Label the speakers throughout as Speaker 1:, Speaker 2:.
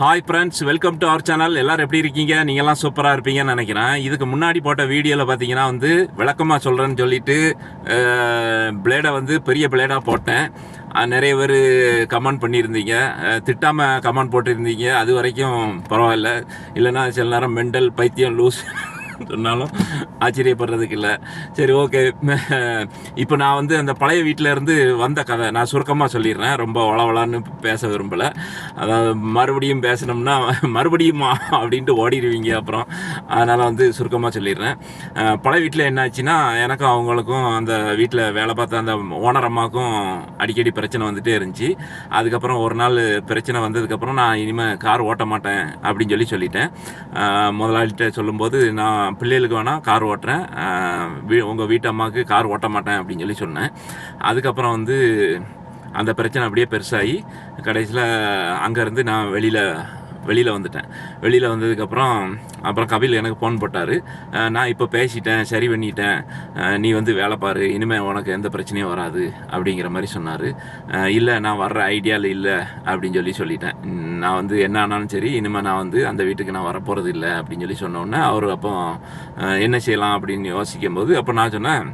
Speaker 1: Hi friends welcome to our channel எல்லாரும் எப்படி இருக்கீங்க? நீங்கள்லாம் சூப்பராக இருப்பீங்கன்னு நினைக்கிறேன். இதுக்கு முன்னாடி போட்ட வீடியோவில் பார்த்தீங்கன்னா வந்து விளக்கமாக சொல்கிறேன்னு சொல்லிட்டு பிளேடை வந்து பெரிய பிளேடாக போட்டேன். நிறைய பேர் கமெண்ட் பண்ணியிருந்தீங்க. திட்டாமல் கமெண்ட் போட்டிருந்தீங்க. அது வரைக்கும் பரவாயில்ல. இல்லைன்னா சில நேரம் மெண்டல் பைத்தியம் லூஸ் சொன்னாலும் ஆச்சரியப்படுறதுக்கு இல்லை. சரி ஓகே இப்போ நான் வந்து அந்த பழைய வீட்டில் இருந்து வந்த கதை நான் சுருக்கமாக சொல்லிடுறேன். ரொம்ப வளவளான்னு பேச விரும்பலை. அதாவது மறுபடியும் பேசணும்னா மறுபடியுமா அப்படின்ட்டு ஓடிடுவீங்க அப்புறம். அதனால் வந்து சுருக்கமாக சொல்லிடுறேன். பழைய வீட்டில் என்னாச்சுன்னா எனக்கும் அவங்களுக்கும் அந்த வீட்டில் வேலை பார்த்த அந்த ஓனர் அம்மாவுக்கும் அடிக்கடி பிரச்சனை வந்துகிட்டே இருந்துச்சு. அதுக்கப்புறம் ஒரு நாள் பிரச்சனை வந்ததுக்கப்புறம் நான் இனிமேல் கார் ஓட்ட மாட்டேன் அப்படின்னு சொல்லி சொல்லிட்டேன். முதலாளிகிட்ட சொல்லும்போது நான் பிள்ளைகளுக்கு வேணால் கார் ஓட்டுறேன். வீ- உங்கள் வீட்டு அம்மாவுக்கு கார் ஓட்ட மாட்டேன் அப்படின்னு சொல்லி சொன்னேன். அதுக்கப்புறம் வந்து அந்த பிரச்சனை அப்படியே பெருசாகி கடைசியில் அங்கேருந்து நான் வெளியில் வெளியில் வந்துட்டேன். வெளியில் வந்ததுக்கப்புறம் அப்புறம் கபில் எனக்கு ஃபோன் போட்டார். நான் இப்போ பேசிட்டேன் சரி பண்ணிட்டேன். நீ வந்து வேலை பாரு. இனிமேல் உனக்கு எந்த பிரச்சனையும் வராது அப்படிங்கிற மாதிரி சொன்னார். இல்லை நான் வர்ற ஐடியாவில் இல்லை அப்படின்னு சொல்லி சொல்லிட்டேன். நான் வந்து என்ன ஆனாலும் சரி இனிமேல் நான் வந்து அந்த வீட்டுக்கு நான் வரப்போகிறது இல்லை அப்படின்னு சொல்லி சொன்னோன்னே அவர் அப்போ என்ன செய்யலாம் அப்படின்னு யோசிக்கும் போது அப்போ நான் சொன்னேன்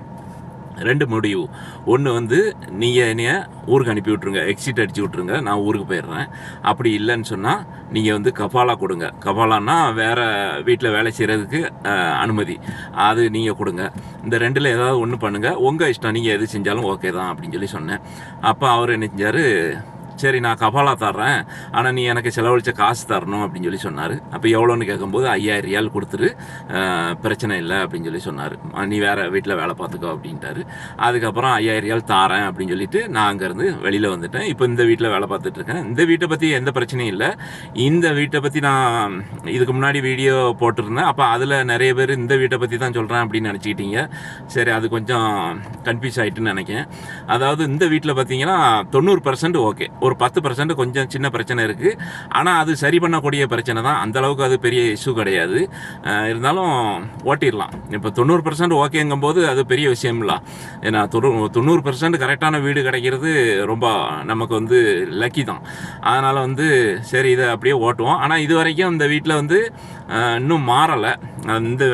Speaker 1: ரெண்டு முடிவு. ஒன்று வந்து நீங்கள் என்னைய ஊருக்கு அனுப்பி விட்ருங்க எக்ஸிட் அடிச்சு விட்ருங்க நான் ஊருக்கு போயிடுறேன். அப்படி இல்லைன்னு சொன்னால் நீங்கள் வந்து கபாலா கொடுங்க. கபாலான்னா வேறு வீட்டில் வேலை செய்கிறதுக்கு அனுமதி. அது நீங்கள் கொடுங்க. இந்த ரெண்டில் ஏதாவது ஒன்று பண்ணுங்கள் உங்கள் இஷ்டம் நீங்கள் எது செஞ்சாலும் ஓகே தான் அப்படின்னு சொல்லி சொன்னேன். அப்போ அவர் என்ன செஞ்சார் சரி நான் கபாலா தர்றேன். ஆனால் நீ எனக்கு செலவழிச்ச காசு தரணும் அப்படின்னு சொல்லி சொன்னார். அப்போ எவ்வளோன்னு கேட்கும்போது ஐயாயிரம் ரியால் கொடுத்துரு. பிரச்சனை இல்லை அப்படின்னு சொல்லி சொன்னார். நீ வேறு வீட்டில் வேலை பார்த்துக்கோ அப்படின்ட்டாரு. அதுக்கப்புறம் ஐயாயிரம் ரியால் தாரேன் அப்படின்னு சொல்லிட்டு நான் அங்கேருந்து வெளியில் வந்துட்டேன். இப்போ இந்த வீட்டில் வேலை பார்த்துட்ருக்கேன் இந்த வீட்டை பற்றி எந்த பிரச்சனையும் இல்லை. இந்த வீட்டை பற்றி நான் இதுக்கு முன்னாடி வீடியோ போட்டிருந்தேன். அப்போ அதில் நிறைய பேர் இந்த வீட்டை பற்றி தான் சொல்கிறேன் அப்படின்னு நினச்சிக்கிட்டீங்க. சரி அது கொஞ்சம் கன்ஃபியூஸ் ஆகிட்டுன்னு நினைக்கிறேன். அதாவது இந்த வீட்டில் பார்த்தீங்கன்னா தொண்ணூறு பர்சன்ட் ஓகே. ஒரு பத்து பர்சன்ட் கொஞ்சம் சின்ன பிரச்சனை இருக்குது ஆனால் அது சரி பண்ணக்கூடிய பிரச்சனை தான். அந்த அளவுக்கு அது பெரிய இஷ்யூ கிடையாது. இருந்தாலும் ஓட்டிடலாம். இப்போ தொண்ணூறு பர்சன்ட் ஓகேங்கும்போது அது பெரிய விஷயம் இல்லை ஏன்னா தொண்ணூ தொண்ணூறு பர்சன்ட் கரெக்டான வீடு கிடைக்கிறது ரொம்ப நமக்கு வந்து லக்கி தான். அதனால் வந்து சரி இதை அப்படியே ஓட்டுவோம். ஆனால் இது வரைக்கும் இந்த வீட்டில் வந்து இன்னும் மாறலை. அந்த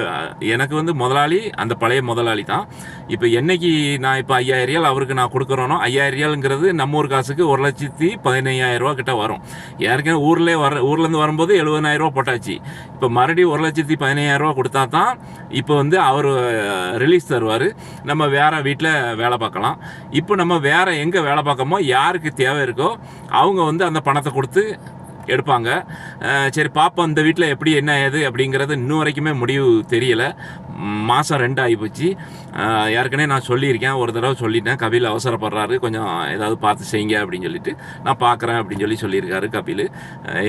Speaker 1: எனக்கு வந்து முதலாளி அந்த பழைய முதலாளி தான். இப்போ என்னைக்கு நான் இப்போ ஐயாயிரம் ரியால் அவருக்கு நான் கொடுக்குறோனோ ஐயாயிரம் ரியாலுங்கிறது நம்ம ஊர் காசுக்கு ஒரு லட்சத்தி பதினையாயிரரூவா கிட்டே கிட்ட வரும். ஏற்கனவே ஊர்லேயே வர ஊர்லேருந்து வரும்போது எழுபதாயிரம் ரூபா போட்டாச்சு. இப்போ மறுபடியும் ஒரு லட்சத்தி பதினையாயிரரூவா கொடுத்தா தான் இப்போ வந்து அவர் ரிலீஸ் தருவார். நம்ம வேறு வீட்டில் வேலை பார்க்கலாம். இப்போ நம்ம வேறு எங்கே வேலை பார்க்கமோ யாருக்கு தேவை இருக்கோ அவங்க வந்து அந்த பணத்தை கொடுத்து எடுப்பாங்க. சரி பார்ப்போம் இந்த வீட்டில் எப்படி என்ன ஏது அப்படிங்கிறது இன்னும் வரைக்குமே முடிவு தெரியலை. மாதம் ரெண்டு ஆகிப்போச்சு ஏற்கனவே நான் சொல்லியிருக்கேன். ஒரு தடவை சொல்லிட்டேன். கபில் அவசரப்படுறாரு. கொஞ்சம் ஏதாவது பார்த்து செய்யுங்க அப்படின்னு சொல்லிட்டு. நான் பார்க்குறேன் அப்படின்னு சொல்லி சொல்லியிருக்காரு கபில்.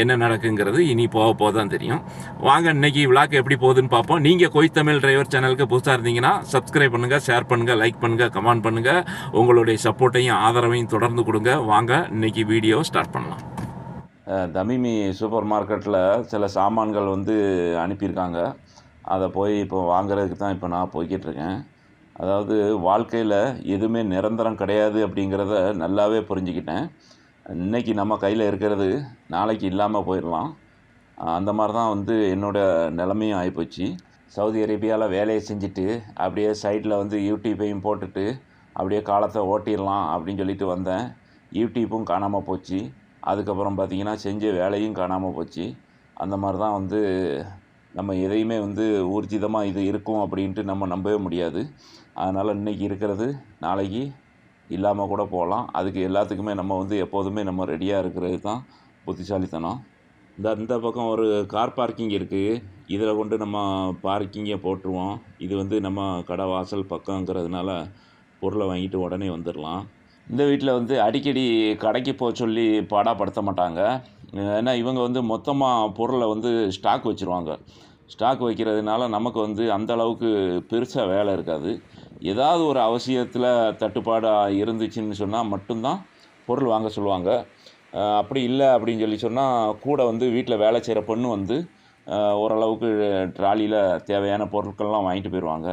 Speaker 1: என்ன நடக்குங்கிறது இனி போக போக தான் தெரியும். வாங்க இன்னைக்கு விழாக்கு எப்படி போகுதுன்னு பார்ப்போம். நீங்கள் கொய் தமிழ் டிரைவர் சேனலுக்கு புதுசாக இருந்தீங்கன்னா சப்ஸ்கிரைப் பண்ணுங்கள் ஷேர் பண்ணுங்கள் லைக் பண்ணுங்கள் கமெண்ட் பண்ணுங்கள் உங்களுடைய சப்போர்ட்டையும் ஆதரவையும் தொடர்ந்து கொடுங்க. வாங்க இன்னைக்கு வீடியோ ஸ்டார்ட் பண்ணலாம்.
Speaker 2: தமிமி சூப்பர் மார்க்கெட்டில் சில சாமான்கள் வந்து அனுப்பியிருக்காங்க. அதை போய் இப்போ வாங்குறதுக்கு தான் இப்போ நான் போய்கிட்டு இருக்கேன். அதாவது வாழ்க்கையில் எதுவுமே நிரந்தரம் கிடையாது அப்படிங்கிறத நல்லாவே புரிஞ்சுக்கிட்டேன். இன்னைக்கு நம்ம கையில் இருக்கிறது நாளைக்கு இல்லாமல் போயிடலாம். அந்த மாதிரி தான் வந்து என்னோடய நிலைமையும் ஆகிப்போச்சு சவுதி அரேபியாவில் வேலையை செஞ்சுட்டு அப்படியே சைடில் வந்து யூடியூப்பையும் போட்டுட்டு அப்படியே காலத்தை ஓட்டிடலாம் அப்படின்னு சொல்லிட்டு வந்தேன். யூடியூப்பும் காணாமல் போச்சு. அதுக்கப்புறம் பார்த்திங்கன்னா செஞ்ச வேலையும் காணாமல் போச்சு. அந்த மாதிரி தான் வந்து நம்ம எதையுமே வந்து ஊர்ஜிதமாக இது இருக்கும் அப்படின்ட்டு நம்ம நம்பவே முடியாது. அதனால் இன்றைக்கி இருக்கிறது நாளைக்கு இல்லாமல் கூட போகலாம். அதுக்கு எல்லாத்துக்குமே நம்ம வந்து எப்போதுமே நம்ம ரெடியாக இருக்கிறது தான் புத்திசாலித்தனம். இந்த இந்த பக்கம் ஒரு கார் பார்க்கிங் இருக்குது இதில் கொண்டு நம்ம பார்க்கிங்கை போட்டுருவோம். இது வந்து நம்ம கடை வாசல் பக்கங்கிறதுனால பொருளை வாங்கிட்டு உடனே வந்துடலாம் இந்த வீட்டில் வந்து அடிக்கடி கடைக்கு போக சொல்லி பாடாப்படுத்த மாட்டாங்க. ஏன்னா இவங்க வந்து மொத்தமாக பொருளை வந்து ஸ்டாக் வச்சுருவாங்க. ஸ்டாக் வைக்கிறதுனால நமக்கு வந்து அந்த அளவுக்கு பெருசாக வேலை இருக்காது. ஏதாவது ஒரு அவசியத்தில் தட்டுப்பாடாக இருந்துச்சுன்னு சொன்னால் மட்டும்தான் பொருள் வாங்க சொல்லுவாங்க. அப்படி இல்லை அப்படின்னு சொல்லி சொன்னால் கூட வந்து வீட்டில் வேலை செய்கிற பொண்ணு வந்து ஓரளவுக்கு ட்ராலியில் தேவையான பொருட்கள்லாம் வாங்கிட்டு போயிடுவாங்க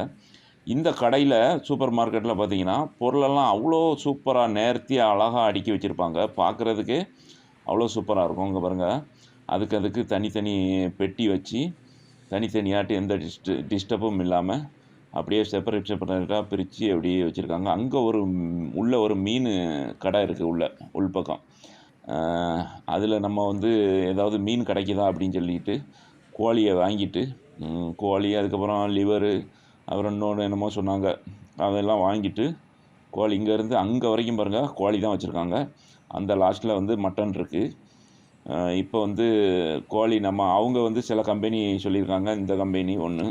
Speaker 2: இந்த கடையில் சூப்பர் மார்க்கெட்டில் பார்த்தீங்கன்னா பொருளெல்லாம் அவ்வளோ சூப்பராக நேர்த்தியாக அழகாக அடுக்கி வச்சுருப்பாங்க. பார்க்குறதுக்கு அவ்வளோ சூப்பராக இருக்கும். இங்கே பாருங்கள் அதுக்கு அதுக்கு தனித்தனி பெட்டி வச்சு தனித்தனியாட்டு எந்த டிஸ்ட டிஸ்டர்பும் இல்லாமல் அப்படியே செப்பரேட் செப்பரேட்டாக பிரித்து அப்படியே வச்சுருக்காங்க. அங்கே ஒரு உள்ளே ஒரு மீன் கடை இருக்குது உள்ள உள்பக்கம் அதில் நம்ம வந்து ஏதாவது மீன் கிடைக்குதா அப்படின்னு சொல்லிட்டு கோழியை வாங்கிட்டு கோழி அதுக்கப்புறம் லிவரு அப்புறம் இன்னொன்று என்னமோ சொன்னாங்க. அதெல்லாம் வாங்கிட்டு கோழி இங்கேருந்து அங்கே வரைக்கும் பாருங்கள் கோழி தான் வச்சுருக்காங்க. அந்த லாஸ்ட்டில் வந்து மட்டன் இருக்குது இப்போ வந்து கோழி நம்ம அவங்க வந்து சில கம்பெனி சொல்லியிருக்காங்க இந்த கம்பெனி ஒன்று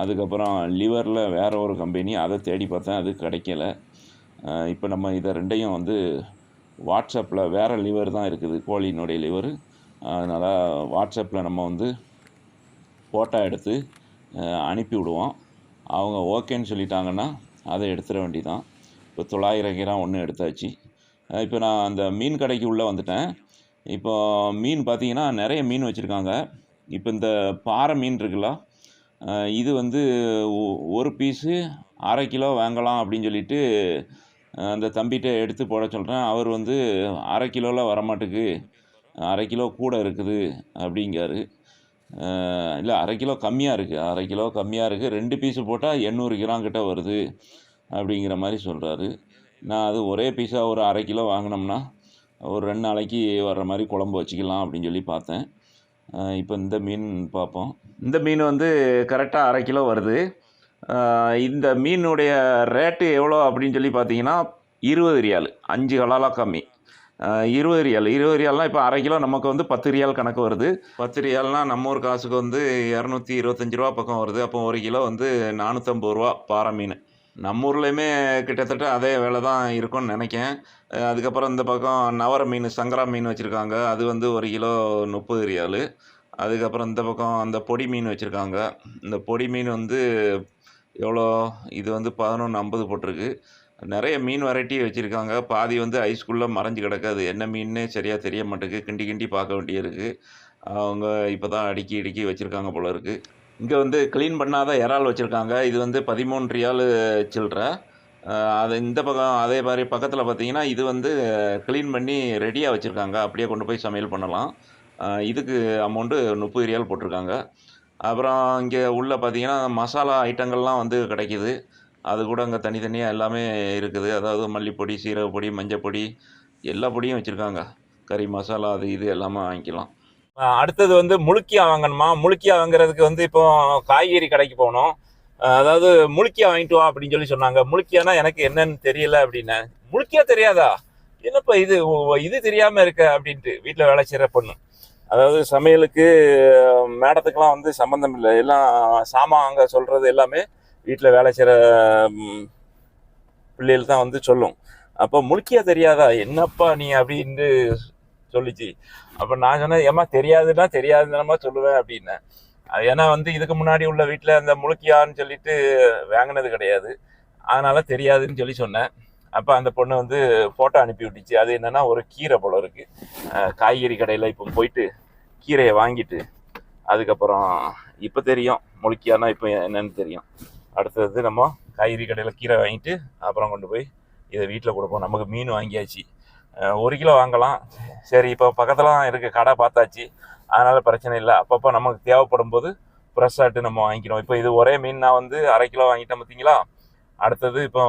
Speaker 2: அதுக்கப்புறம் லிவரில் வேறு ஒரு கம்பெனி அதை தேடி பார்த்தேன் அது கிடைக்கல. இப்போ நம்ம இதை ரெண்டையும் வந்து வாட்ஸ்அப்பில் வேறு லிவர் தான் இருக்குது கோழியினுடைய லிவர் அதனால் வாட்ஸ்அப்பில் நம்ம வந்து ஃபோட்டோ எடுத்து அனுப்பி விடுவோம் அவங்க ஓகேன்னு சொல்லிட்டாங்கன்னா அதை எடுத்துட வேண்டியதான் இப்போ தொள்ளாயிரம் கிராம் ஒன்று எடுத்தாச்சு. இப்போ நான் அந்த மீன் கடைக்கு உள்ளே வந்துட்டேன். இப்போ மீன் பார்த்தீங்கன்னா நிறைய மீன் வச்சுருக்காங்க. இப்போ இந்த பாறை மீன் இருக்குல்ல இது வந்து ஒரு பீஸு அரை கிலோ வாங்கலாம் அப்படின்னு சொல்லிட்டு அந்த தம்பிகிட்ட எடுத்து போட சொல்கிறேன் அவர் வந்து அரை கிலோவில் வரமாட்டுக்கு அரை கிலோ கூட இருக்குது அப்படிங்காரு இல்லை அரை கிலோ கம்மியாக இருக்குது அரை கிலோ கம்மியாக இருக்குது ரெண்டு பீஸு போட்டால் எண்ணூறு கிராம் கிட்ட வருது அப்படிங்கிற மாதிரி சொல்கிறாரு நான் அது ஒரே பீஸாக ஒரு அரை கிலோ வாங்கினோம்னா ஒரு ரெண்டு நாளைக்கு வர்ற மாதிரி குழம்பு வச்சுக்கலாம் அப்படின்னு சொல்லி பார்த்தேன். இப்போ இந்த மீன் பார்ப்போம். இந்த மீன் வந்து கரெக்டாக அரை கிலோ வருது. இந்த மீனுடைய ரேட்டு எவ்வளோ அப்படின்னு சொல்லி பார்த்தீங்கன்னா இருபது ரியால். அஞ்சு கலாலாக கம்மி. இருபது ரியால். இருபது ரியால்னால் இப்போ அரை கிலோ நமக்கு வந்து பத்து ரியால் கணக்கு வருது. பத்து ரியால்னால் நம்ம ஊர் காசுக்கு வந்து இரநூத்தி இருபத்தஞ்சி ரூபா பக்கம் வருது. அப்போ ஒரு கிலோ வந்து நானூற்றம்பது ரூபா பாறை மீன். நம்ம ஊர்லேயுமே கிட்டத்தட்ட அதே வேலை தான் இருக்கும்னு நினைக்கேன் அதுக்கப்புறம் இந்த பக்கம் நவர மீன் சங்கரா மீன் வச்சுருக்காங்க. அது வந்து ஒரு கிலோ முப்பது ரியால். அதுக்கப்புறம் இந்த பக்கம் அந்த பொடி மீன் வச்சுருக்காங்க. இந்த பொடி மீன் வந்து எவ்வளோ? இது வந்து பதினொன்று ஐம்பது போட்டிருக்கு. நிறைய மீன் வெரைட்டி வச்சுருக்காங்க. பாதி வந்து ஐஸ்குள்ளே மறைஞ்சு கிடக்காது. என்ன மீன் சரியாக தெரிய மாட்டேங்குது. கிண்டி கிண்டி பார்க்க வேண்டியிருக்கு. அவங்க இப்போ தான் அடுக்கி அடுக்கி வச்சுருக்காங்க போல இருக்குது இங்கே வந்து க்ளீன் பண்ணாத இறால் வச்சுருக்காங்க. இது வந்து பதிமூணு ரியால் சில்லற. அது இந்த பக்கம் அதே மாதிரி பக்கத்தில் பார்த்தீங்கன்னா இது வந்து க்ளீன் பண்ணி ரெடியாக வச்சுருக்காங்க. அப்படியே கொண்டு போய் சமையல் பண்ணலாம். இதுக்கு அமௌண்ட்டு முப்பது ரியால் போட்டிருக்காங்க. அப்புறம் இங்கே உள்ளே பார்த்தீங்கன்னா மசாலா ஐட்டங்கள்லாம் வந்து கிடைக்கிது. அது கூட அங்கே தனித்தனியாக எல்லாமே இருக்குது. அதாவது மல்லிப்பொடி சீரகப்பொடி மஞ்சப்பொடி எல்லா பொடியும் வச்சுருக்காங்க. கறி மசாலா அது இது எல்லாமே வாங்கிக்கலாம்.
Speaker 1: அடுத்தது வந்து முழுக்கியா வாங்கணுமா? முழுக்கியா வாங்குறதுக்கு வந்து இப்போ காய்கறி கடைக்கு போகணும் அதாவது முழுக்கியா வாங்கிட்டு வா அப்படின்னு சொல்லி சொன்னாங்க. முழுக்கியானா எனக்கு என்னன்னு தெரியல அப்படின்னு. முழுக்கியா தெரியாதா? என்னப்பா இது? இது தெரியாம இருக்க அப்படின்ட்டு வீட்டில் வேலை செய்கிற பொண்ணு. அதாவது சமையலுக்கு மேடத்துக்கெல்லாம் வந்து சம்மந்தம் இல்லை. எல்லாம் சாமான் அங்கே சொல்றது எல்லாமே வீட்டில் வேலை செய்கிற பிள்ளைகள் தான் வந்து சொல்லும். அப்போ முழுக்கியா தெரியாதா? என்னப்பா நீ? அப்படின்னு சொல்லிச்சு. அப்போ நான் சொன்னேன் ஏமா தெரியாதுன்னா தெரியாதுன்னமா சொல்லுவேன் அப்படின்னேன் அது ஏன்னா வந்து இதுக்கு முன்னாடி உள்ள வீட்டில் அந்த முழுக்கியான்னு சொல்லிட்டு வாங்கினது கிடையாது. அதனால் தெரியாதுன்னு சொல்லி சொன்னேன். அப்போ அந்த பொண்ணு வந்து ஃபோட்டோ அனுப்பி விட்டுச்சு. அது என்னென்னா ஒரு கீரை போல இருக்குது காய்கறி கடையில் இப்போ போயிட்டு கீரையை வாங்கிட்டு அதுக்கப்புறம் இப்போ தெரியும் முழுக்கியானா இப்போ என்னன்னு தெரியும். அடுத்தது நம்ம காய்கறி கடையில் கீரை வாங்கிட்டு அப்புறம் கொண்டு போய் இதை வீட்டில் கொடுப்போம் நமக்கு மீன் வாங்கியாச்சு. ஒரு கிலோ வாங்கலாம். சரி இப்போ பக்கத்தில் தான் இருக்குது கடை பார்த்தாச்சு. அதனால் பிரச்சனை இல்லை. அப்பப்போ நமக்கு தேவைப்படும் போது ஃப்ரெஷ்ஷாட்டு நம்ம வாங்கிக்கிறோம். இப்போ இது ஒரே மீன் நான் வந்து அரை கிலோ வாங்கிட்டேன் பார்த்தீங்களா அடுத்தது இப்போ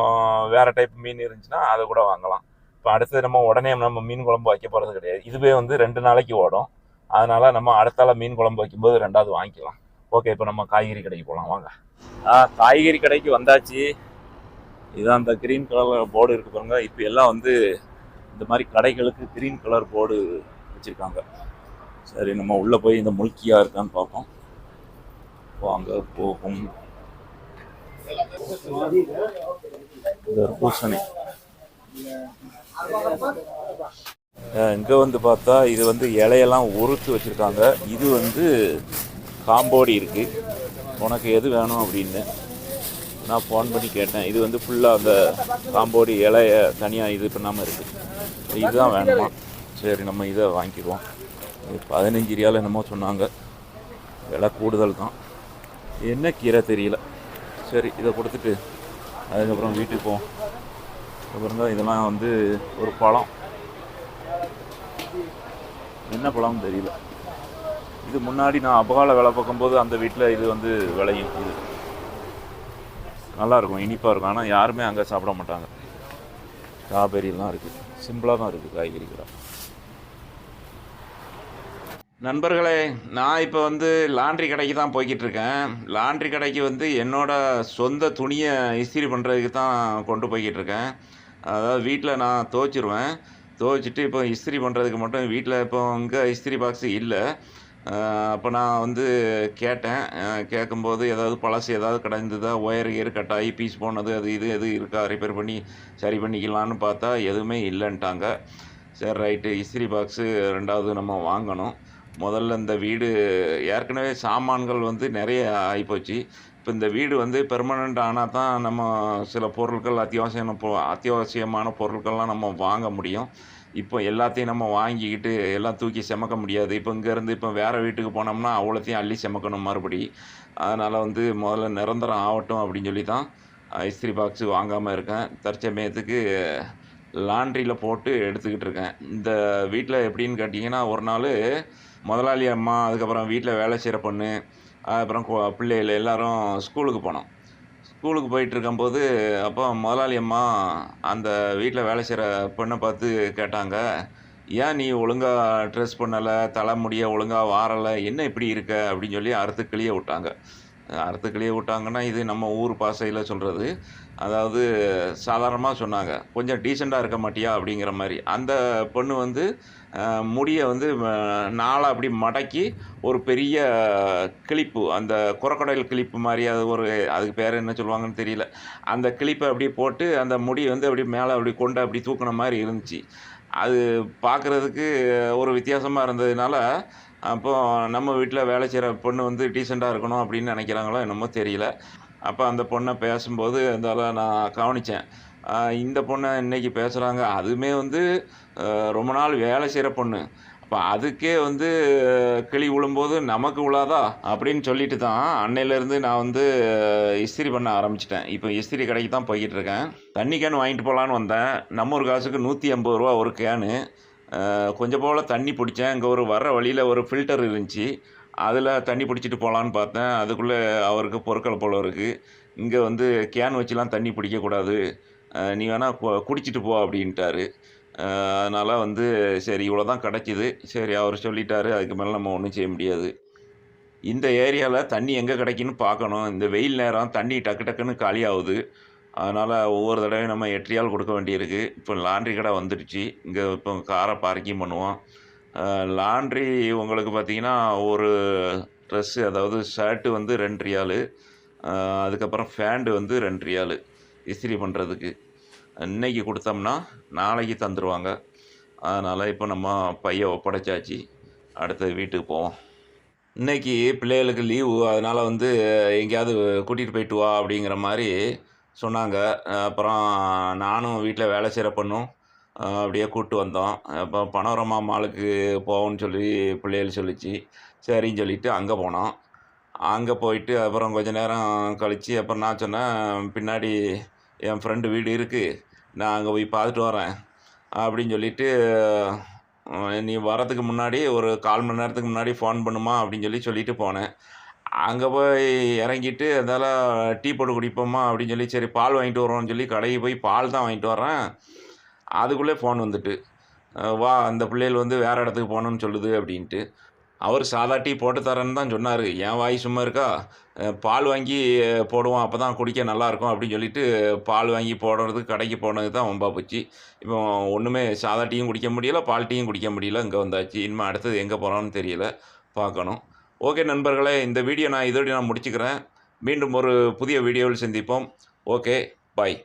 Speaker 1: வேறு டைப் மீன் இருந்துச்சுன்னா அதை கூட வாங்கலாம். இப்போ அடுத்தது நம்ம உடனே நம்ம மீன் குழம்பு வைக்க போகிறது கிடையாது. இதுவே வந்து ரெண்டு நாளைக்கு ஓடும். அதனால் நம்ம அடுத்தால மீன் குழம்பு வைக்கும்போது ரெண்டாவது வாங்கிக்கலாம். ஓகே இப்போ நம்ம காய்கறி கடைக்கு போகலாம் வாங்க. ஆ காய்கறி கடைக்கு வந்தாச்சு. இதான் அந்த க்ரீன் கலர் போர்டு இருக்கு பாருங்க. இப்போ எல்லாம் வந்து இந்த மாதிரி கடைகளுக்கு க்ரீன் கலர் போர்டு வச்சுருக்காங்க. சரி நம்ம உள்ளே போய் இந்த முல்கியா இருக்கான்னு பார்ப்போம். வாங்க போகும் பூசணி. இங்கே வந்து பார்த்தா இது வந்து இலையெல்லாம் உருத்து வச்சுருக்காங்க. இது வந்து காம்போடி இருக்குது உனக்கு எது வேணும் அப்படின்னு நான் ஃபோன் பண்ணி கேட்டேன். இது வந்து ஃபுல்லாக அந்த காம்போடி இலைய தனியாக இது பண்ணாமல் இருக்குது இதுதான் வேணுமா? சரி நம்ம இதை வாங்கிக்குவோம். பதினஞ்சு ரியால் என்னமோ சொன்னாங்க. விலை கூடுதல் தான். என்ன கீரை தெரியல. சரி இதை கொடுத்துட்டு அதுக்கப்புறம் வீட்டுக்கு போவோம். அப்புறம் தான் இதெல்லாம் வந்து ஒரு பழம். என்ன பழம்னு தெரியல.
Speaker 2: இது முன்னாடி நான் அபகால வேலை பார்க்கும்போது அந்த வீட்டில் இது வந்து விளையும் இது. நல்லாயிருக்கும் இனிப்பாக இருக்கும். ஆனால் யாருமே அங்கே சாப்பிட மாட்டாங்க. ஸ்ட்ராபெரிலாம் இருக்குது சிம்பிளாக தான் இருக்குது காய்கறி கடை. நண்பர்களே நான் இப்போ வந்து லாண்ட்ரி கடைக்கு தான் போய்கிட்டு இருக்கேன். லாண்ட்ரி கடைக்கு வந்து என்னோடய சொந்த துணியை இஸ்திரி பண்ணுறதுக்கு தான் கொண்டு போய்கிட்டு இருக்கேன். அதாவது வீட்டில் நான் துவைச்சிருவேன். துவைச்சிட்டு இப்போ இஸ்திரி பண்ணுறதுக்கு மட்டும் வீட்டில் இப்போ இங்கே இஸ்திரி பாக்ஸ் இல்லை. அப்போ நான் வந்து கேட்டேன். கேட்கும்போது ஏதாவது பழசு ஏதாவது கிடந்ததா ஒயர் கியர் கட்டாகி பீஸ் போனது அது இது எது இருக்கா? ரிப்பேர் பண்ணி சரி பண்ணிக்கலான்னு பார்த்தா எதுவுமே இல்லைன்ட்டாங்க. சரி ரைட்டு இஸ்திரி பாக்ஸு ரெண்டாவது நம்ம வாங்கணும். முதல்ல இந்த வீடு ஏற்கனவே சாமான்கள் வந்து நிறைய ஆகிப்போச்சு இப்போ இந்த வீடு வந்து பெர்மனண்ட் ஆனால் தான் நம்ம சில பொருட்கள் அத்தியாவசியம் பொ அத்தியாவசியமான பொருட்கள்லாம் நம்ம வாங்க முடியும். இப்போ எல்லாத்தையும் நம்ம வாங்கிக்கிட்டு எல்லாம் தூக்கி செமக்க முடியாது. இப்போ இங்கேருந்து இப்போ வேறு வீட்டுக்கு போனோம்னா அவ்வளோத்தையும் அள்ளி செமக்கணும் மறுபடி. அதனால் வந்து முதல்ல நிரந்தரம் ஆகட்டும் அப்படின்னு சொல்லி தான் இஸ்திரி பாக்ஸு வாங்காமல் இருக்கேன். தற்சமயத்துக்கு லாண்ட்ரியில் போட்டு எடுத்துக்கிட்டு இருக்கேன். இந்த வீட்டில் எப்படின்னு கேட்டிங்கன்னா ஒரு நாள் முதலாளி அம்மா அதுக்கப்புறம் வீட்டில் வேலை செய்கிற பொண்ணு அப்புறம் பிள்ளைகள் எல்லோரும் ஸ்கூலுக்கு போனோம். ஸ்கூலுக்கு போயிட்டு இருக்கும்போது அப்போ முதலாளி அம்மா அந்த வீட்டில் வேலை செய்கிற பொண்ணை பார்த்து கேட்டாங்க ஏன் நீ ஒழுங்காக ட்ரெஸ் பண்ணலை தலைமுடிய ஒழுங்காக வாரலை என்ன இப்படி இருக்க? அப்படின்னு சொல்லி அறுத்து கிளிய விட்டாங்க. அறுத்து கிளிய விட்டாங்கன்னா இது நம்ம ஊர் பாசையில் சொல்கிறது. அதாவது சாதாரணமாக சொன்னாங்க கொஞ்சம் டீசெண்டாக இருக்க மாட்டியா? அப்படிங்கிற மாதிரி. அந்த பொண்ணு வந்து முடியை வந்து நாளாக அப்படி மடக்கி ஒரு பெரிய கிளிப்பு அந்த குரக்கடையில் கிளிப்பு மாதிரி அது ஒரு அதுக்கு பேர் என்ன சொல்லுவாங்கன்னு தெரியல. அந்த கிளிப்பை அப்படி போட்டு அந்த முடி வந்து அப்படி மேலே அப்படி கொண்டு அப்படி தூக்குன மாதிரி இருந்துச்சு. அது பார்க்குறதுக்கு ஒரு வித்தியாசமாக இருந்ததுனால அப்போ நம்ம வீட்டில் வேலை செய்கிற பொண்ணு வந்து டீசெண்டாக இருக்கணும் அப்படின்னு நினைக்கிறாங்களோ என்னமோ தெரியல. அப்போ அந்த பொண்ணை பேசும்போது அதெல்லாம் நான் கவனித்தேன் இந்த பொண்ணை இன்னைக்கு பேசுகிறாங்க அதுவுமே வந்து ரொம்ப நாள் வேலை செய்கிற பொண்ணு. அப்போ அதுக்கே வந்து கிளி விழும்போது நமக்கு விழாதா அப்படின்னு சொல்லிட்டு தான் அன்னையிலேருந்து நான் வந்து இஸ்திரி பண்ண ஆரம்பிச்சிட்டேன். இப்போ இஸ்திரி கடைக்கு தான் போய்கிட்டு இருக்கேன். தண்ணி கேன் வாங்கிட்டு போகலான்னு வந்தேன். நம்ம ஒரு காசுக்கு நூற்றி ஐம்பது ரூபா ஒரு கேனு. கொஞ்சம் போல் தண்ணி பிடிச்சேன். இங்கே ஒரு வர்ற வழியில் ஒரு ஃபில்டர் இருந்துச்சு. அதில் தண்ணி பிடிச்சிட்டு போகலான்னு பார்த்தேன். அதுக்குள்ளே அவருக்கு பொருட்கள் போல இருக்குது இங்கே வந்து கேன் வச்சுலாம் தண்ணி பிடிக்கக்கூடாது. நீ வேணால் போ குடிச்சிட்டு போ அப்படின்ட்டாரு. அதனால் வந்து சரி இவ்வளோ தான் கிடச்சிது. சரி அவர் சொல்லிட்டாரு அதுக்கு மேலே நம்ம ஒன்றும் செய்ய முடியாது. இந்த ஏரியாவில் தண்ணி எங்கே கிடைக்குன்னு பார்க்கணும். இந்த வெயில் நேரம் தண்ணி டக்கு டக்குன்னு காலி ஆகுது அதனால் ஒவ்வொரு தடவையும் நம்ம எட்ரியால் கொடுக்க வேண்டியிருக்கு. இப்போ லாண்ட்ரி கடை வந்துடுச்சு. இங்கே இப்போ காரை பார்க்கிங் பண்ணுவோம். லாண்ட்ரி உங்களுக்கு பார்த்தீங்கன்னா ஒரு ட்ரெஸ்ஸு அதாவது ஷர்ட்டு வந்து ரெண்டு ரியாலு அதுக்கப்புறம் ஃபேண்டு வந்து ரெண்டு ரியாலு இஸ்திரி பண்ணுறதுக்கு இன்றைக்கி கொடுத்தோம்னா நாளைக்கு தந்துடுவாங்க அதனால் இப்போ நம்ம பைய ஒப்படைச்சாச்சு. அடுத்து வீட்டுக்கு போவோம். இன்னைக்கு பிள்ளைகளுக்கு லீவு. அதனால் வந்து எங்கேயாவது கூட்டிகிட்டு போயிட்டு வா அப்படிங்கிற மாதிரி சொன்னாங்க. அப்புறம் நானும் வீட்டில் வேலை செய்கிற பண்ணும் அப்படியே கூப்பிட்டு வந்தோம். அப்போ பனோரமா மாலுக்கு போவோம்னு சொல்லி பிள்ளைகள் சொல்லிச்சு. சரின்னு சொல்லிவிட்டு அங்கே போனோம். அங்கே போயிட்டு அப்புறம் கொஞ்ச நேரம் கழித்து அப்புறம் நான் சொன்னேன் பின்னாடி என் ஃப்ரெண்டு வீடு இருக்குது நான் அங்கே போய் பார்த்துட்டு வரேன் அப்படின்னு சொல்லிவிட்டு நீ வரதுக்கு முன்னாடி ஒரு கால் மணி நேரத்துக்கு முன்னாடி ஃபோன் பண்ணுமா? அப்படின்னு சொல்லி சொல்லிட்டு போனேன். அங்கே போய் இறங்கிட்டு அதால் டீ போட்டு குடிப்போமா அப்படின்னு சொல்லி சரி பால் வாங்கிட்டு வரோம்னு சொல்லி கடைக்கு போய் பால் தான் வாங்கிட்டு வரேன் அதுக்குள்ளே ஃபோன் வந்துட்டு வா அந்த பிள்ளைகள் வந்து வேறு இடத்துக்கு போகணுன்னு சொல்லுது அப்படின்ட்டு. அவர் சாதா டீ போட்டு தரேன்னு தான் சொன்னார். என் வாய் சும்மா இருக்கா? பால் வாங்கி போடுவோம் அப்போ தான் குடிக்க நல்லாயிருக்கும் அப்படின்னு சொல்லிட்டு பால் வாங்கி போடுறதுக்கு கடைக்கு போனது தான் வம்பா போச்சு. இப்போ ஒன்றுமே சாதா டீயும் குடிக்க முடியல பால் டீயும் குடிக்க முடியல இங்கே வந்தாச்சு. இனிமேல் அடுத்தது எங்கே போகிறோன்னு தெரியல பார்க்கணும். ஓகே நண்பர்களே இந்த வீடியோ நான் இதோட நான் முடிச்சுக்கிறேன். மீண்டும் ஒரு புதிய வீடியோவில் சந்திப்போம். Okay bye.